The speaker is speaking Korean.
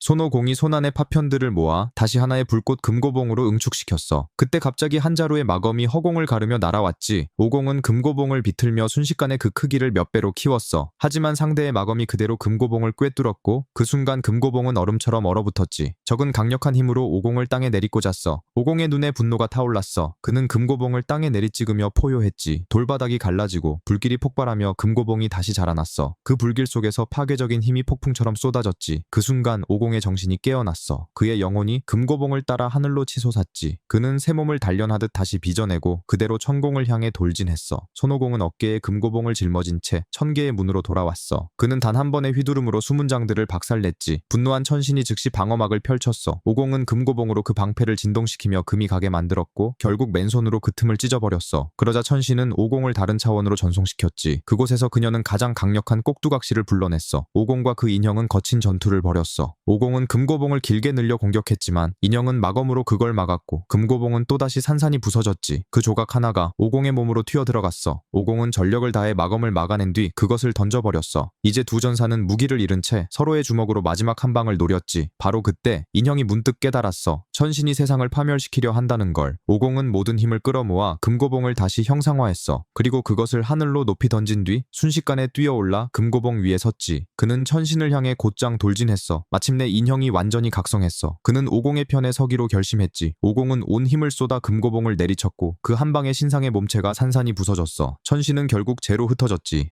손오공이 손안의 파편들을 모아 다시 하나의 불꽃 금고봉으로 응축시켰어. 그때 갑자기 한 자루의 마검이 허공을 가르며 날아왔지. 오공은 금고봉을 비틀며 순식간에 그 크기를 몇 배로 키웠어. 하지만 상대의 마검이 그대로 금고봉을 꿰뚫었고 그 순간 금고봉은 얼음처럼 얼어붙었지. 적은 강력한 힘으로 오공을 땅에 내리꽂았어. 오공의 눈에 분노가 타올랐어. 그는 금고봉을 땅에 내리찍으며 포효했지. 돌바닥이 갈라지고 불길이 폭발하며 금고봉이 다시 자라났어. 그 불길 속에서 파괴적인 힘이 폭풍처럼 쏟아졌지. 그 순간 오공 의 정신이 깨어났어. 그의 영혼이 금고봉을 따라 하늘로 치솟았지. 그는 새 몸을 단련하듯 다시 빚어내고 그대로 천공을 향해 돌진했어. 손오공은 어깨에 금고봉을 짊어진 채 천개의 문으로 돌아왔어. 그는 단 한 번의 휘두름으로 수문장들을 박살냈지. 분노한 천신이 즉시 방어막을 펼쳤어. 오공은 금고봉으로 그 방패를 진동시키며 금이 가게 만들었고 결국 맨손으로 그 틈을 찢어버렸어. 그러자 천신은 오공을 다른 차원으로 전송시켰지. 그곳에서 그녀는 가장 강력한 꼭두각시를 불러냈어. 오공과 그 인형은 거친 전투를 벌였어. 은 금고봉을 길게 늘려 공격했지만 인형은 마검으로 그걸 막았고 금고봉은 또다시 산산이 부서졌지. 그 조각 하나가 오공의 몸으로 튀어들어갔어. 오공은 전력을 다해 마검을 막아낸 뒤 그것을 던져버렸어. 이제 두 전사는 무기를 잃은 채 서로의 주먹으로 마지막 한 방을 노렸지. 바로 그때 인형이 문득 깨달았어. 천신이 세상을 파멸시키려 한다는 걸. 오공은 모든 힘을 끌어모아 금고봉을 다시 형상화했어. 그리고 그것을 하늘로 높이 던진 뒤 순식간에 뛰어올라 금고봉 위에 섰지. 그는 천신을 향해 곧장 돌진했어. 마침내 인형이 완전히 각성했어. 그는 오공의 편에 서기로 결심했지. 오공은 온 힘을 쏟아 금고봉을 내리쳤고 그 한 방에 신상의 몸체가 산산이 부서졌어. 천신은 결국 재로 흩어졌지.